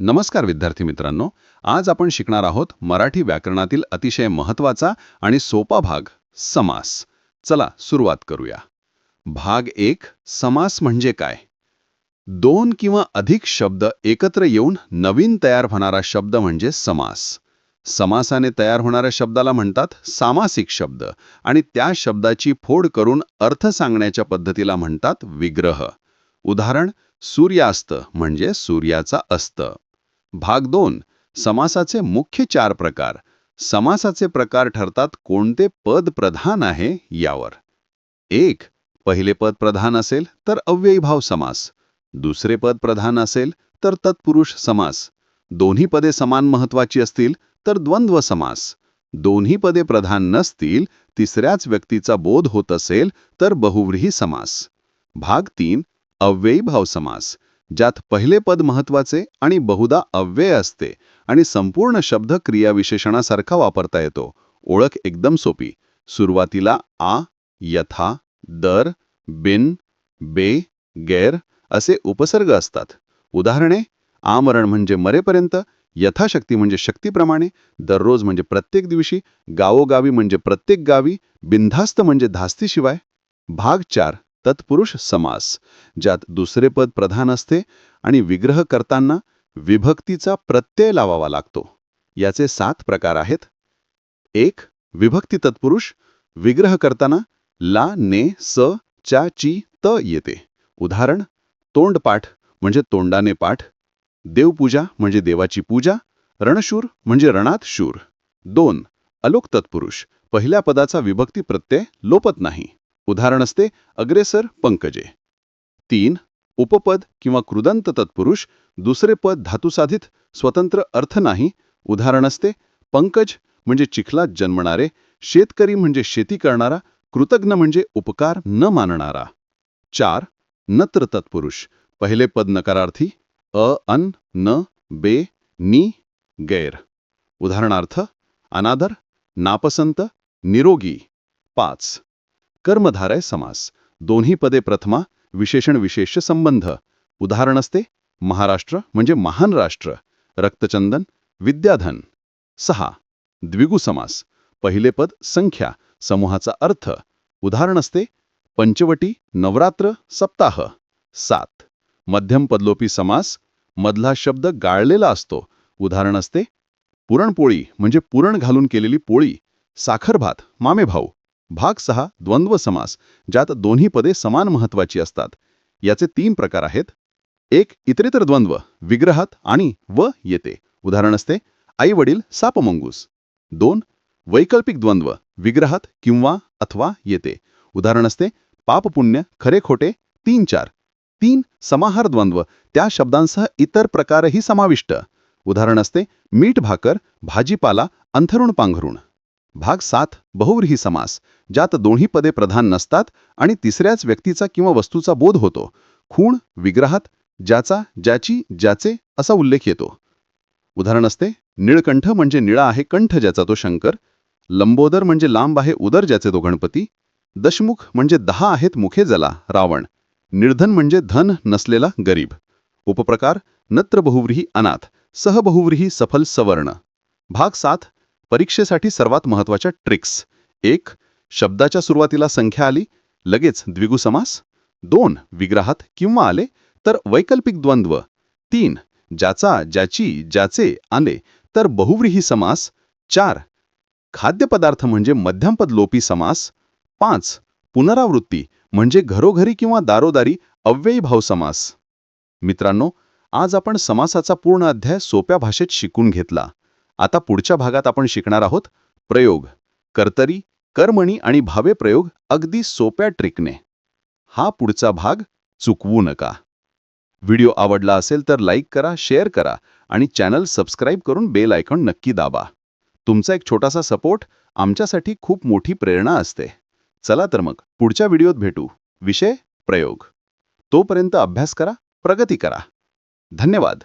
नमस्कार विद्यार्थी मित्रांनो आज आपण शिकणार आहोत मराठी व्याकरणातील अतिशय महत्त्वाचा आणि सोपा भाग समास. चला सुरुवात करूया. भाग एक समास म्हणजे काय? दोन किंवा अधिक शब्द एकत्र येऊन नवीन तयार होणारा शब्द म्हणजे समास. समासाने तयार होणाऱ्या शब्दाला म्हणतात सामासिक शब्द आणि त्या शब्दाची फोड करून अर्थ सांगण्याच्या पद्धतीला म्हणतात विग्रह. उदाहरण सूर्यास्त म्हणजे सूर्याचा अस्त. भाग दोन समासाचे मुख्य चार प्रकार. समासाचे प्रकार ठरतात कोणते पद प्रधान आहे यावर. एक पहिले पद प्रधान असेल तर अव्ययीभाव समास. दुसरे पद प्रधान असेल तर तत्पुरुष समास. दोन्ही पदे समान महत्वाची असतील तर द्वंद्व समास. दोन्ही पदे प्रधान नसतील तिसऱ्याच व्यक्तीचा बोध होत असेल तर बहुव्रीही समास. भाग तीन अव्ययीभाव समास. ज्यात पहिले पद महत्त्वाचे आणि बहुधा अव्यय असते आणि संपूर्ण शब्द क्रियाविशेषणासारखा वापरता येतो. ओळख एकदम सोपी. सुरुवातीला आ यथा दर बिन बे गैर असे उपसर्ग असतात. उदाहरणे आमरण म्हणजे मरेपर्यंत यथाशक्ती म्हणजे शक्तीप्रमाणे दररोज म्हणजे प्रत्येक दिवशी गावोगावी म्हणजे प्रत्येक गावी बिनधास्त म्हणजे धास्तीशिवाय. भाग चार. तत्पुरुष समास ज्यात दुसरे पद प्रधान असते आणि विग्रह करताना विभक्तीचा प्रत्यय लावावा लागतो. याचे सात प्रकार आहेत. एक विभक्ती तत्पुरुष विग्रह करताना ला ने स च्या ची त येते. उदाहरण तोंडपाठ म्हणजे तोंडाने पाठ देवपूजा म्हणजे देवाची पूजा रणशूर म्हणजे रणात शूर. दोन अलोक तत्पुरुष पहिल्या पदाचा विभक्ती प्रत्यय लोपत नाही. उदाहरण असते अग्रेसर पंकजे. तीन उपपद किंवा कृदंत तत्पुरुष दुसरे पद धातुसाधित स्वतंत्र अर्थ नाही. उदाहरण असते पंकज म्हणजे चिखलात जन्मणारे शेतकरी म्हणजे शेती करणारा कृतज्ञ म्हणजे उपकार न मानणारा. चार नत्र तत्पुरुष पहिले पद नकारार्थी अ अन न बे नी गैर. उदाहरणार्थ अनादर नापसंत निरोगी. पाच कर्मधारय समास. दोन्ही पदे प्रथमा विशेषण विशेष संबंध. उदाहरण असते महाराष्ट्र म्हणजे महान राष्ट्र. रक्तचंदन विद्याधन. सहा द्विगु समास. पहिले पद संख्या समूहाचा अर्थ. उदाहरण असते पंचवटी नवरात्र सप्ताह. सात मध्यम पदलोपी समास. मधला शब्द गाळलेला असतो. उदाहरण असते पुरणपोळी म्हणजे पुरण घालून केलेली पोळी. साखरभात मामेभाऊ. भाग सहा द्वंद्व समास ज्यात दोन्ही पदे समान महत्वाची असतात. याचे तीन प्रकार आहेत. एक इतरेतर द्वंद्व विग्रहात आणि व येते. उदाहरण असते आई वडील सापमंगूस. दोन वैकल्पिक द्वंद्व विग्रहात किंवा अथवा येते. उदाहरण असते पाप पुण्य खरे खोटे तीन चार. तीन समाहार द्वंद्व त्या शब्दांसह इतर प्रकारही समाविष्ट. उदाहरण असते मीठ भाकर भाजीपाला अंथरुण पांघरुण. भाग सात बहुव्रीही समास ज्यात दोन्ही पदे प्रधान नसतात आणि तिसऱ्याच व्यक्तीचा किंवा वस्तूचा बोध होतो. खूण विग्रहात ज्याचा ज्याची ज्याचे असा उल्लेख येतो. उदाहरण असते निळकंठ म्हणजे निळा आहे कंठ ज्याचा तो शंकर लंबोदर म्हणजे लांब आहे उदर ज्याचे तो गणपती दशमुख म्हणजे दहा आहेत मुखे जला रावण निर्धन म्हणजे धन नसलेला गरीब. उपप्रकार नत्र बहुव्रीही अनाथ सहबहुव्रीही सफल सवर्ण. भाग सात परीक्षेसाठी सर्वात महत्त्वाच्या ट्रिक्स. एक शब्दाच्या सुरुवातीला संख्या आली लगेच द्विगु समास. दोन विग्रहात किंवा आले तर वैकल्पिक द्वंद्व. तीन ज्याचा ज्याची ज्याचे आले तर बहुव्रीही समास. चार खाद्यपदार्थ म्हणजे मध्यमपद लोपी समास. पाच पुनरावृत्ती म्हणजे घरोघरी किंवा दारोदारी अव्ययीभाव समास. मित्रांनो आज आपण समासाचा पूर्ण अध्याय सोप्या भाषेत शिकून घेतला. आता पुढच्या भागात आपण शिकणार आहोत प्रयोग कर्तरी कर्मणी आणि भावे प्रयोग अगदी सोप्या ट्रिकने. हा पुढचा भाग चुकवू नका. व्हिडिओ आवडला असेल तर लाईक करा शेअर करा आणि चॅनल सबस्क्राईब करून बेल आयकॉन नक्की दाबा. तुमचा एक छोटासा सपोर्ट आमच्यासाठी खूप मोठी प्रेरणा असते. चला तर मग पुढच्या व्हिडिओत भेटू. विषय प्रयोग. तोपर्यंत अभ्यास करा प्रगती करा. धन्यवाद.